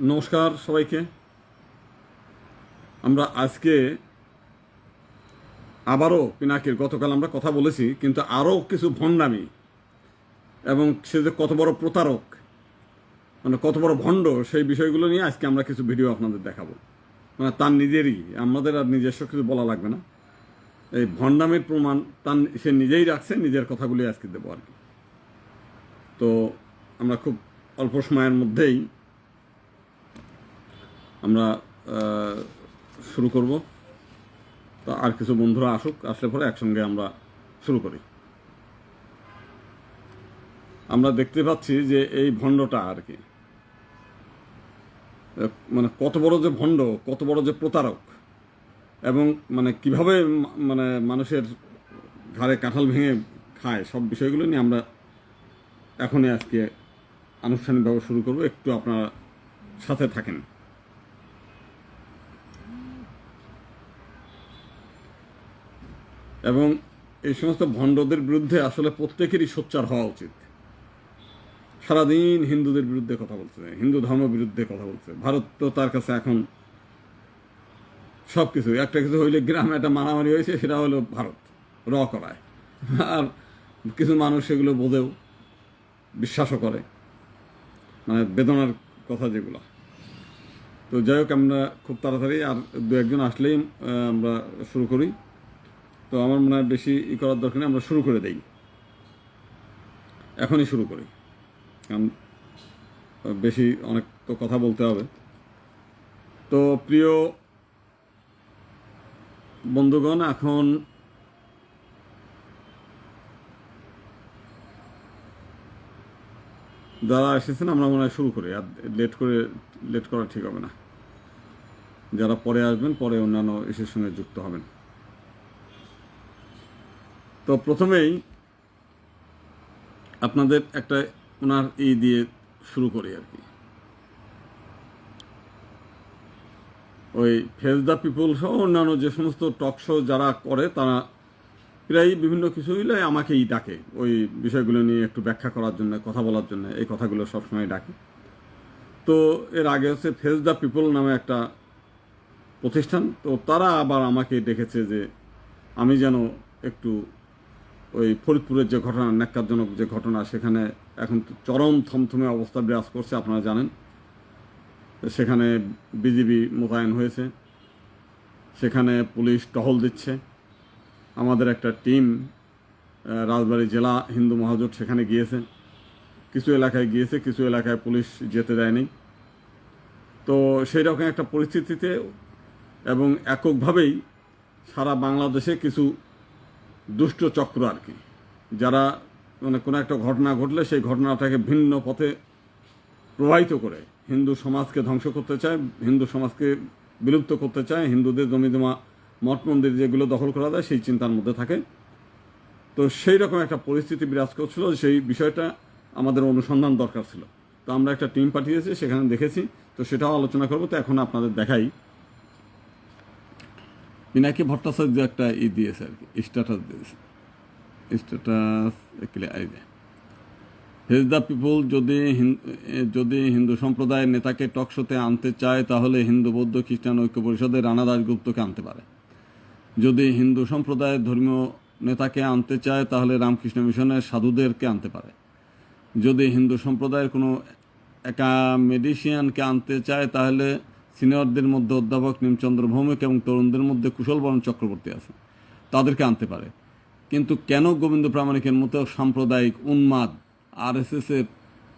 নমস্কার সবাইকে। আমরা আজকে আবারও পিনাকির, গতকাল আমরা কথা বলেছি, কিন্তু আরও কিছু ভণ্ডামি এবং সে যে কত বড় প্রতারক মানে কত বড় ভণ্ড, সেই বিষয়গুলো নিয়ে আজকে আমরা কিছু ভিডিও আপনাদের দেখাবো। মানে তার নিজেরই, আমাদের আর নিজস্ব কিছু বলা লাগবে না। এই ভণ্ডামের প্রমাণ তার সে নিজেই রাখছে, নিজের কথাগুলি আজকে দেবো আর কি। তো আমরা খুব অল্প সময়ের মধ্যেই আমরা শুরু করব। তো আর কিছু বন্ধুরা আসুক, আসলে পরে একসঙ্গে আমরা শুরু করি। আমরা দেখতে পাচ্ছি যে এই ভণ্ডটা আর কি মানে কত বড় যে ভণ্ড, কত বড় যে প্রতারক, এবং মানে কীভাবে মানে মানুষের ঘাড়ে কাঁঠাল ভেঙে খায়, সব বিষয়গুলো নিয়ে আমরা এখনই আজকে আনুষ্ঠানিকভাবে শুরু করব। একটু আপনারা সাথে থাকেন। এবং এই সমস্ত ভণ্ডদের বিরুদ্ধে আসলে প্রত্যেকেরই সোচ্চার হওয়া উচিত। সারাদিন হিন্দুদের বিরুদ্ধে কথা বলছে হিন্দু ধর্ম বিরুদ্ধে কথা বলছে ভারত তো তার কাছে এখন সব কিছু একটা কিছু হইলে গ্রামে একটা মারামারি হয়েছে, সেটা হলো ভারত, র করায়। আর কিছু মানুষ সেগুলো বোধেও বিশ্বাসও করে। মানে বেদনার কথা যেগুলো। তো যাই হোক, আমরা খুব তাড়াতাড়ি আর দু একজন আসলেই আমরা শুরু করি। তো আমার মনে হয় বেশি ই করার দরকার নেই, আমরা শুরু করে দেই। এখনই শুরু করি। কারণ বেশি অনেক তো কথা বলতে হবে। তো প্রিয় বন্ধুগণ, এখন যারা এসেছেন, আমরা মনে হয় শুরু করি। আর লেট করে, লেট করা ঠিক হবে না। যারা পরে আসবেন, পরে অন্যান্য ইস্যুর সঙ্গে যুক্ত হবেন। তো প্রথমেই আপনাদের একটা ওনার ই দিয়ে শুরু করি আর কি। ওই ফেস দ্য পিপল সহ অন্যান্য যে সমস্ত টক শো যারা করে, তারা প্রায় বিভিন্ন কিছু হইলে আমাকেই ডাকে। ওই বিষয়গুলো নিয়ে একটু ব্যাখ্যা করার জন্য, কথা বলার জন্য এই কথাগুলো সবসময় ডাকে। তো এর আগে হচ্ছে ফেস দ্য পিপল নামে একটা প্রতিষ্ঠান, তো তারা আবার আমাকে ডেকেছে যে আমি যেন একটু ওই ফরিদপুরের যে ঘটনা, ন্যাক্কারজনক যে ঘটনা, সেখানে এখন চরম থমথমে অবস্থা বিরাজ করছে, আপনারা জানেন। সেখানে বিজিবি মোতায়েন হয়েছে। সেখানে পুলিশ টহল দিচ্ছে। আমাদের একটা টিম রাজবাড়ী জেলা হিন্দু মহাজোট সেখানে গিয়েছে। কিছু এলাকায় গিয়েছে, কিছু এলাকায় পুলিশ যেতে দেয়নি। তো সেই রকম একটা পরিস্থিতিতে এবং এককভাবেই সারা বাংলাদেশে কিছু দুষ্ট চক্র আর কি। যারা মানে কোনো একটা ঘটনা ঘটলে সেই ঘটনাটাকে ভিন্ন পথে প্রবাহিত করে। হিন্দু সমাজকে ধ্বংস করতে চায়, হিন্দু সমাজকে বিলুপ্ত করতে চায়, হিন্দুদের জমি জমা, মঠ মন্দির যেগুলো দখল করা যায় সেই চিন্তার মধ্যে থাকে। তো সেই রকম একটা পরিস্থিতি বিরাজ করছিল, সেই বিষয়টা আমাদের অনুসন্ধান দরকার ছিল। তো আমরা একটা টিম পাঠিয়েছি, সেখানে দেখেছি। তো সেটাও আলোচনা করব। তো এখন আপনাদের দেখাই পিনাকি ভট্টাচার্য একটা ই দিয়েছে আর কি স্ট্যাটাস দিয়েছে। স্ট্যাটাস এই যে। হেজ দ্য পিপল যদি যদি হিন্দু সম্প্রদায়ের নেতাকে টকশোতে আনতে চায়, তাহলে হিন্দু বৌদ্ধ খ্রিস্টান ঐক্য পরিষদের রানা দাসগুপ্তকে আনতে পারে। যদি হিন্দু সম্প্রদায়ের ধর্মীয় নেতাকে আনতে চায়, তাহলে রামকৃষ্ণ মিশনের সাধুদেরকে আনতে পারে। যদি হিন্দু সম্প্রদায়ের কোনো একামেডিশিয়ানকে আনতে চায়, তাহলে সিনিয়রদের মধ্যে অধ্যাপক নিমচন্দ্র ভৌমিক এবং তরুণদের মধ্যে কুশলবরণ চক্রবর্তী আছে। তাদেরকে আনতে পারে। কিন্তু কেন গোবিন্দ প্রামাণিকের মতো সাম্প্রদায়িক উন্মাদ আরএসএসের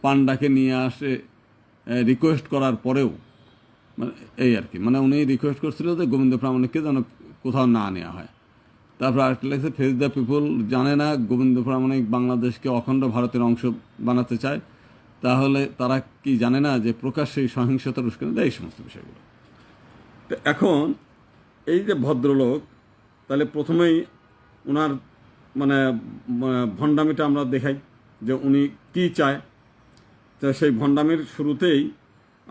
পান্ডাকে নিয়ে আসে রিকোয়েস্ট করার পরেও মানে এই আর কি মানে উনি রিকোয়েস্ট করছিল যে গোবিন্দ প্রামাণিককে যেন কোথাও না নেওয়া হয়। তারপর আরেকটা লেগেছে ফেস দ্য পিপল জানে না গোবিন্দ প্রামাণিক বাংলাদেশকে অখণ্ড ভারতের অংশ বানাতে চায়। তাহলে তারা কি জানে না যে প্রকাশ্যে সহিংসতার উস্কানি? দেয় এই সমস্ত বিষয়গুলো। তো এখন এই যে ভদ্রলোক, তাহলে প্রথমেই ওনার মানে ভণ্ডামিটা আমরা দেখাই যে উনি কি চায়। তো সেই ভণ্ডামির শুরুতেই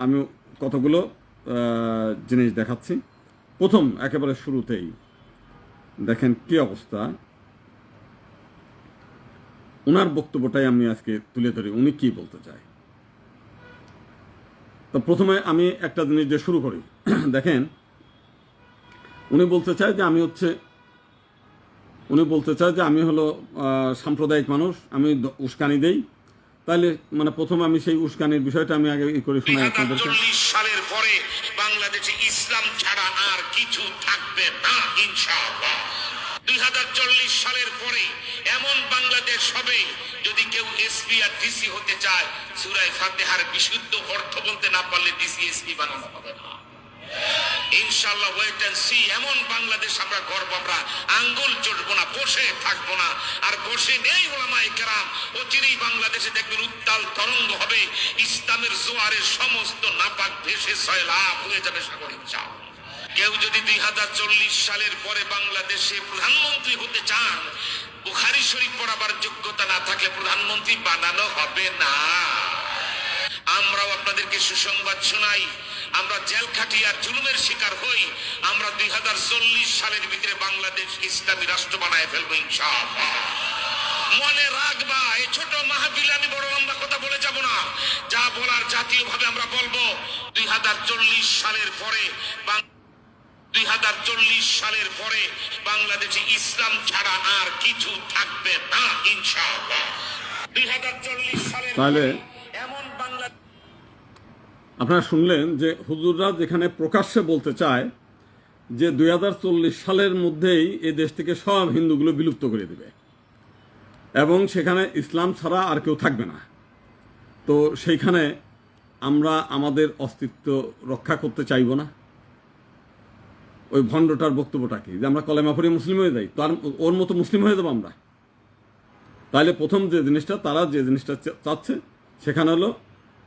আমি কতগুলো জিনিস দেখাচ্ছি। প্রথম একেবারে শুরুতেই দেখেন কি অবস্থা। ওনার বক্তব্যটাই আমি আজকে তুলে ধরি। উনি কি বলতে চায়? তো প্রথমে আমি একটা জিনিস দিয়ে শুরু করি। দেখেন, উনি বলতে চায় যে আমি হচ্ছে, উনি বলতে চায় যে আমি হলো সাম্প্রদায়িক মানুষ, আমি উস্কানি দেই। তাহলে মানে প্রথমে আমি সেই উস্কানির বিষয়টা আমি আগে করে শোনাই আপনাদেরকে। সালের পরে বাংলাদেশে ইসলাম ছাড়া আর কিছু থাকবে না, ইনশাআল্লাহ। দুই হাজার চল্লিশ সালের পরে এমন বাংলাদেশ হবে, যদি কেউ এসপি আর ডিসি হতে চায়, সুরায় ফাতেহার বিশুদ্ধ অর্থ বলতে না পারলে ডিসি, এসপি বানানো হবে না। ইনশাল্লাহ ওয়েট এন্ড সি এমন বাংলাদেশ আমরা গর্ব, আমরা আঙ্গুল চড়বো না, বসে থাকব না। আর বসে নেই ওলামাই কেরাম অচিরেই বাংলাদেশে দেখবেন উত্তাল তরঙ্গ হবে, ইসলামের জোয়ারের সমস্ত নাপাক ভেসে সয়লাভ হয়ে যাবে সাগরিক চাও কেউ যদি দুই হাজার চল্লিশ সালের পরে বাংলাদেশে প্রধানমন্ত্রী হতে চান, বুখারি শরীফ পড়াবার যোগ্যতা না থাকলে প্রধানমন্ত্রী বানানো হবে না। আমরাও আপনাদেরকে সুসংবাদ শোনাই, আমরা জেল খাটিয়ার জুলুমের শিকার হই, আমরা দুই হাজার চল্লিশ সালের ভিতরে বাংলাদেশ ইসলামী রাষ্ট্র বানায় ফেলব মনে রাখবা এই ছোট মাহফিলে আমি বড় লম্বা কথা বলে যাব না। যা বলার জাতীয় ভাবে আমরা বলব, দুই হাজার চল্লিশ সালের পরে বাং- দুই হাজার চল্লিশ সালের পরে বাংলাদেশে ইসলাম ছাড়া আর কিছু থাকবে না ইনশাআল্লাহ। দুই সালের এমন আপনারা শুনলেন যে হুজুররা যেখানে প্রকাশ্যে বলতে চায় যে দুই হাজার চল্লিশ সালের মধ্যেই এই দেশ থেকে সব হিন্দুগুলো বিলুপ্ত করে দেবে। এবং সেখানে ইসলাম ছাড়া আর কেউ থাকবে না। তো সেইখানে আমরা আমাদের অস্তিত্ব রক্ষা করতে চাইব না। ওই ভণ্ডটার বক্তব্যটা কি? যে আমরা কলেমা পড়ে মুসলিম হয়ে যাই, তার ওর মতো মুসলিম হয়ে যাব আমরা? তাহলে প্রথম যে জিনিসটা, তারা যে জিনিসটা চাচ্ছে, সেখানে হলো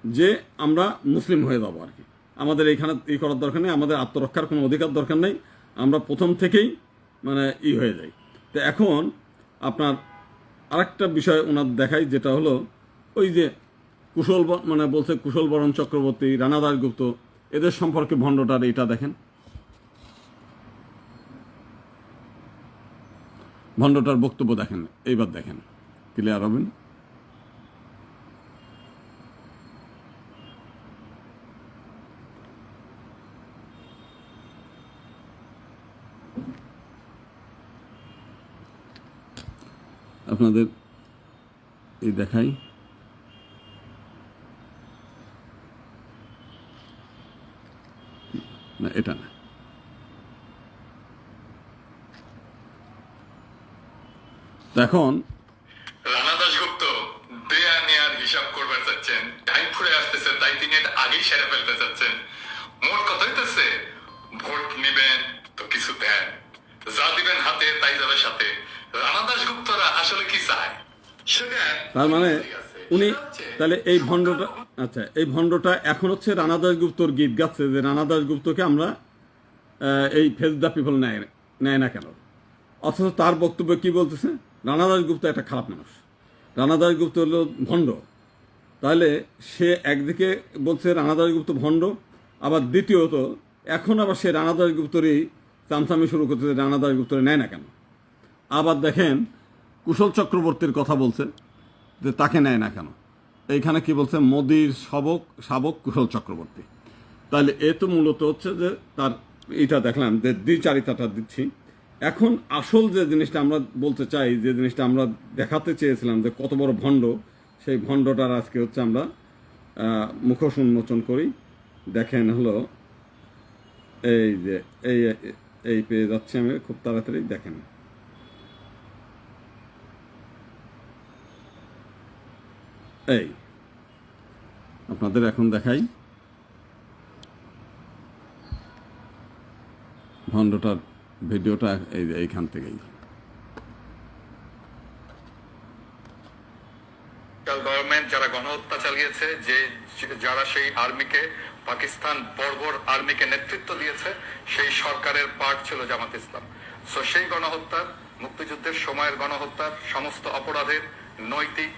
যে আমরা মুসলিম হয়ে যাব আর কি। আমাদের এইখানে ই করার দরকার নেই, আমাদের আত্মরক্ষার কোনো অধিকার দরকার নেই, আমরা প্রথম থেকেই মানে ই হয়ে যাই। তো এখন আপনার আরেকটা বিষয় ওনার দেখাই, যেটা হলো ওই যে কুশল মানে বলছে কুশল বরণ চক্রবর্তী রানাদার গুপ্ত এদের সম্পর্কে ভণ্ডটার এটা দেখেন। ভণ্ডটার বক্তব্য দেখেন এইবার দেখেন। ক্লিয়ার হবেন? আপনাদের এই দেখাই। না এটা না। এখন রানা দাশগুপ্ত দেয়া নেয়ার হিসাব করবার চাচ্ছেন। টাইম ফুরে আসতেছে তাই তিনি এটা আগেই সেরে ফেলতে চাচ্ছেন। মোট কথা হইতেছে ভোট নিবেন তো কিছু দেন। যা দিবেন হাতে তাই যাবে সাথে। রানা দাশগুপ্তরা আসলে কি চায়? সেটা তার মানে উনি তাহলে এই ভণ্ডটা আচ্ছা এই ভণ্ডটা এখন হচ্ছে রানা দাসগুপ্তর গীত গাচ্ছে যে রানা দাসগুপ্তকে আমরা এই ফেস দ্য পিপল নেয় নেয় না কেন? অথচ তার বক্তব্য কি বলতেছে? রানা দাসগুপ্ত একটা খারাপ মানুষ। রানা দাসগুপ্ত হলো ভণ্ড। তাহলে সে একদিকে বলছে রানা দাসগুপ্ত ভণ্ড, আবার দ্বিতীয়ত এখন আবার সে রানা দাসগুপ্তরই চামচামি শুরু করতে রানা দাসগুপ্তরে নেয় না কেন। আবার দেখেন কুশল চক্রবর্তীর কথা বলছে যে তাকে নেয় না কেন। এইখানে কি বলছে? মোদির শাবক শাবক কুশল চক্রবর্তী। তাহলে এ তো মূলত হচ্ছে যে তার এটা দেখলাম যে দ্বিচারিতাটা দিচ্ছি। এখন আসল যে জিনিসটা আমরা বলতে চাই, যে জিনিসটা আমরা দেখাতে চেয়েছিলাম যে কত বড় ভণ্ড, সেই ভণ্ডটার আজকে হচ্ছে আমরা মুখোশ উন্মোচন করি। দেখেন হলো, এই যে, এই এই পেয়ে যাচ্ছে আমি, খুব তাড়াতাড়ি দেখেন। এই, আপনাদের এখন দেখাই। ভণ্ডটার ভিডিওটা এইখান থেকেই। গভর্নমেন্ট যারা গণহত্যা চালিয়েছে, যে যারা সেই আর্মিকে, পাকিস্তান বর্বর আর্মিকে নেতৃত্ব দিয়েছে, সেই সরকারের পার্ট ছিল জামাত ইসলাম। সো সেই মুক্তিযুদ্ধের সময়ের গণহত্যার সমস্ত অপরাধের নৈতিক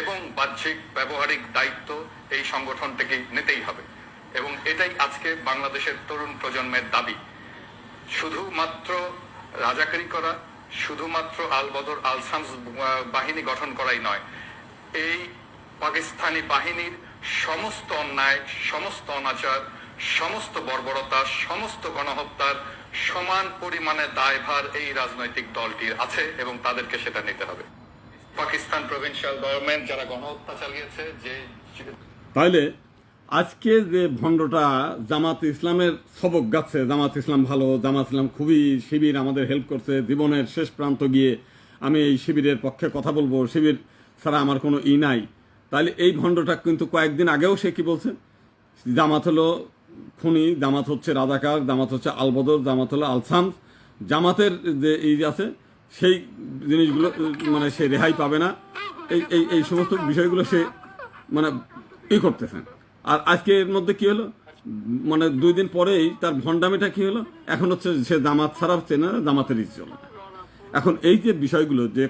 এবং বাহ্যিক ব্যবহারিক দায়িত্ব এই সংগঠন থেকে নিতেই হবে। এবং এটাই আজকে বাংলাদেশের তরুণ প্রজন্মের দাবি। শুধুমাত্র রাজাকারি করা, শুধুমাত্র আল বদর আল শামস বাহিনী গঠন করাই নয়। এই পাকিস্তানি বাহিনীর সমস্ত অন্যায়, সমস্ত অনাচার, সমস্ত বর্বরতা, সমস্ত গণহত্যার সমান পরিমাণে দায়ভার এই রাজনৈতিক দলটির আছে এবং তাদেরকে সেটা নিতে হবে। পাকিস্তান প্রভিন্সিয়াল গভর্নমেন্ট যারা গণহত্যা চালিয়েছে, যে তাইলে আজকে যে ভণ্ডটা জামাত ইসলামের সবক গাচ্ছে, জামাত ইসলাম ভালো, জামাত ইসলাম খুবই শিবির আমাদের হেল্প করছে, জীবনের শেষ প্রান্ত গিয়ে আমি এই শিবিরের পক্ষে কথা বলব, শিবির ছাড়া আমার কোনো ই নাই। তাহলে এই ভণ্ডটা কিন্তু কয়েকদিন আগেও সে কি বলছে? জামাত হলো খুনি, জামাত হচ্ছে রাজাকার, জামাত হচ্ছে আলবদর, জামাত হলো আলসাম জামাতের যে এই আছে, সেই জিনিসগুলো মানে সে রেহাই পাবে না। এই এই এই সমস্ত বিষয়গুলো সে মানে ই করতেছেন আর আজকে এর মধ্যে কি হলো? মানে দুই দিন পরেই তার ভণ্ডামিটা কি হলো? এখন হচ্ছে সে জামাত ছাড়া চেনে না, জামাতের চলে। না। এখন এই যে বিষয়গুলো যে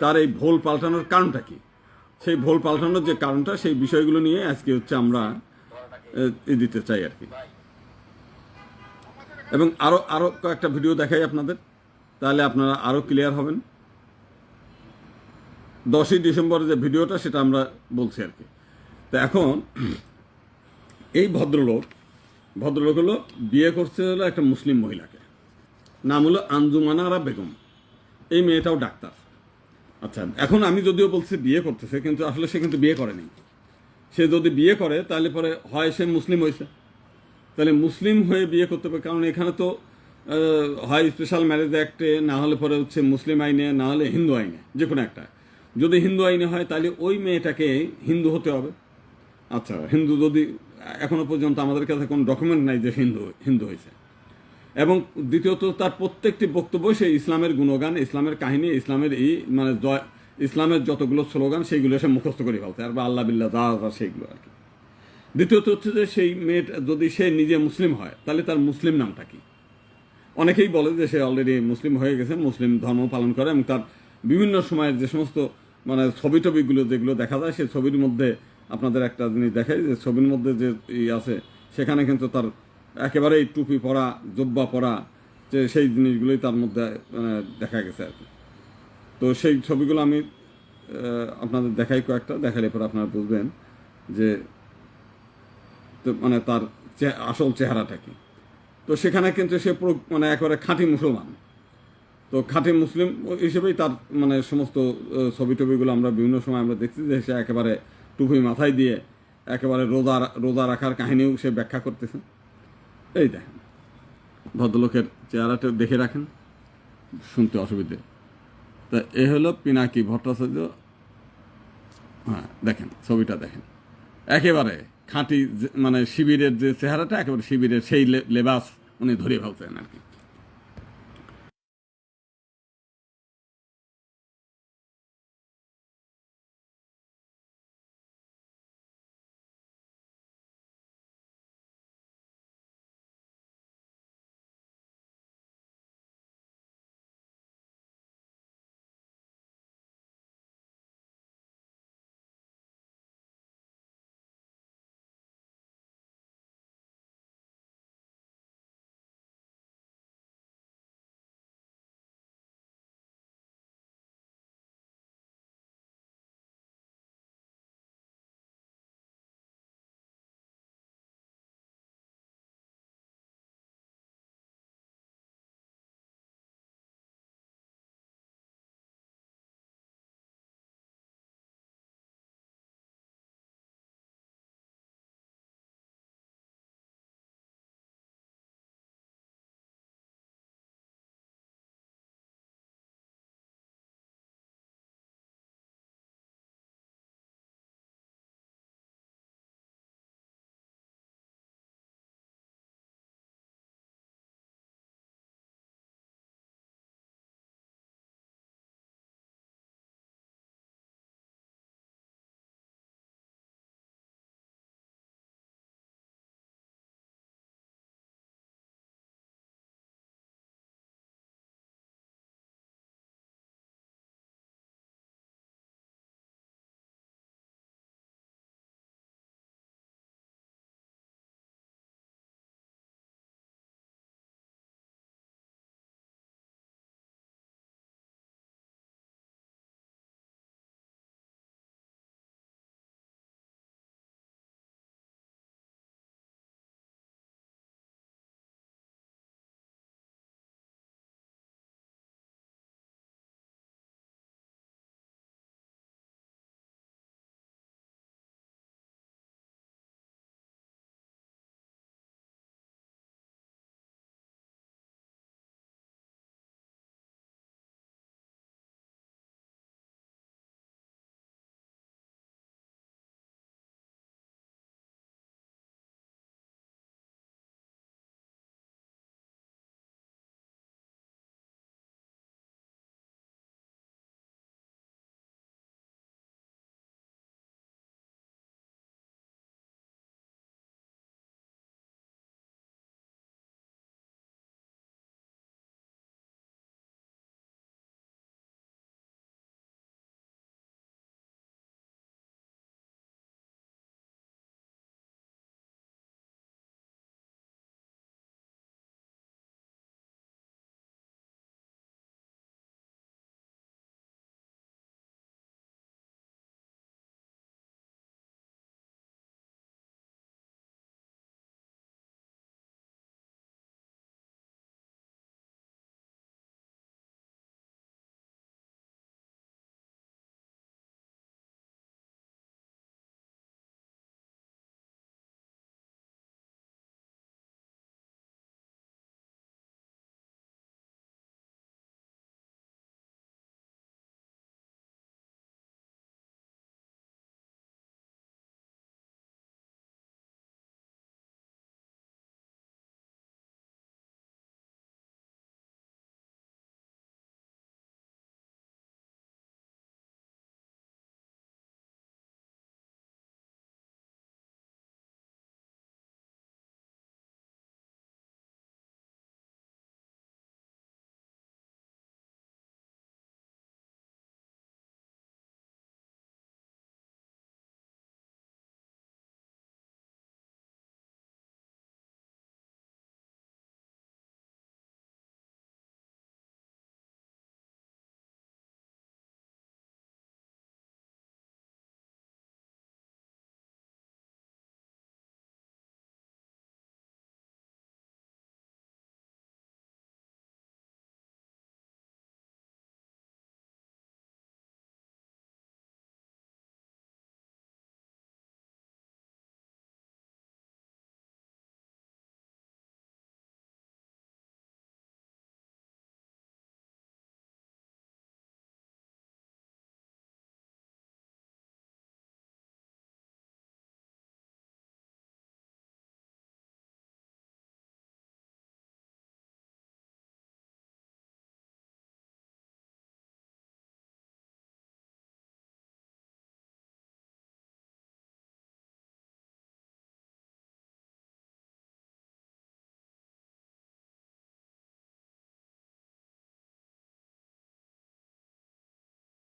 তার এই ভোল পাল্টানোর কারণটা কি? সেই ভোল পাল্টানোর যে কারণটা, সেই বিষয়গুলো নিয়ে আজকে হচ্ছে আমরা দিতে চাই আর কি। এবং আরও আরও কয়েকটা ভিডিও দেখাই আপনাদের, তাহলে আপনারা আরও ক্লিয়ার হবেন। দশই ডিসেম্বরের যে ভিডিওটা, সেটা আমরা বলছি আর কি। তো এখন এই ভদ্রলোক ভদ্রলোক হলো বিয়ে করছে হলো একটা মুসলিম মহিলাকে। নাম হলো আঞ্জুমানারা বেগম। এই মেয়েটাও ডাক্তার। আচ্ছা এখন আমি যদিও বলছি বিয়ে করতেছে, কিন্তু আসলে সে কিন্তু বিয়ে করেনি। সে যদি বিয়ে করে, তাহলে পরে হয় সে মুসলিম হয়েছে। তাহলে মুসলিম হয়ে বিয়ে করতে পারে, কারণ এখানে তো হয় স্পেশাল ম্যারেজ অ্যাক্টে না হলে পরে হচ্ছে মুসলিম আইনে, না হলে হিন্দু আইনে যে কোনো একটা। যদি হিন্দু আইনে হয়, তাহলে ওই মেয়েটাকে হিন্দু হতে হবে। আচ্ছা হিন্দু যদি এখনও পর্যন্ত আমাদের কাছে কোনো ডকুমেন্ট নাই যে হিন্দু হিন্দু হয়েছে। এবং দ্বিতীয়ত তার প্রত্যেকটি বক্তব্য সে ইসলামের গুণগান, ইসলামের কাহিনী, ইসলামের এই মানে জয় ইসলামের যতগুলো স্লোগান, সেইগুলো সে মুখস্থ করে ফেলছে। আর বা আল্লাহ বিল্লাহ যা যা সেইগুলো আর কি। দ্বিতীয়ত হচ্ছে যে সেই মেয়েটা যদি সে নিজে মুসলিম হয়, তাহলে তার মুসলিম নামটা কি? অনেকেই বলে যে সে অলরেডি মুসলিম হয়ে গেছে, মুসলিম ধর্ম পালন করে এবং তার বিভিন্ন সময়ের যে সমস্ত মানে ছবি টবিগুলো যেগুলো দেখা যায়, সেই ছবির মধ্যে আপনাদের একটা জিনিস দেখাই, যে ছবির মধ্যে যে ই আছে, সেখানে কিন্তু তার একেবারেই টুপি পরা, জব্বা পরা, যে সেই জিনিসগুলোই তার মধ্যে মানে দেখা গেছে আর কি। তো সেই ছবিগুলো আমি আপনাদের দেখাই কয়েকটা, দেখালে পরে আপনারা বুঝবেন যে মানে তার আসল চেহারাটা কি। তো সেখানে কিন্তু সে পুরো মানে একেবারে খাঁটি মুসলমান। তো খাঁটি মুসলিম হিসেবেই তার মানে সমস্ত ছবি টবিগুলো আমরা বিভিন্ন সময় আমরা দেখছি যে সে একেবারে টুপি মাথায় দিয়ে একেবারে রোজা রোজা রাখার কাহিনীও সে ব্যাখ্যা করতেছে। এই দেখেন, ভদ্রলোকের চেহারাটা দেখে রাখেন, শুনতে অসুবিধে। তা এ হলো পিনাকি ভট্টাচার্য। হ্যাঁ দেখেন, ছবিটা দেখেন। একেবারে খাঁটি মানে শিবিরের যে চেহারাটা, একেবারে শিবিরের সেই লেবাস উনি ধরে ফেলছেন আর কি।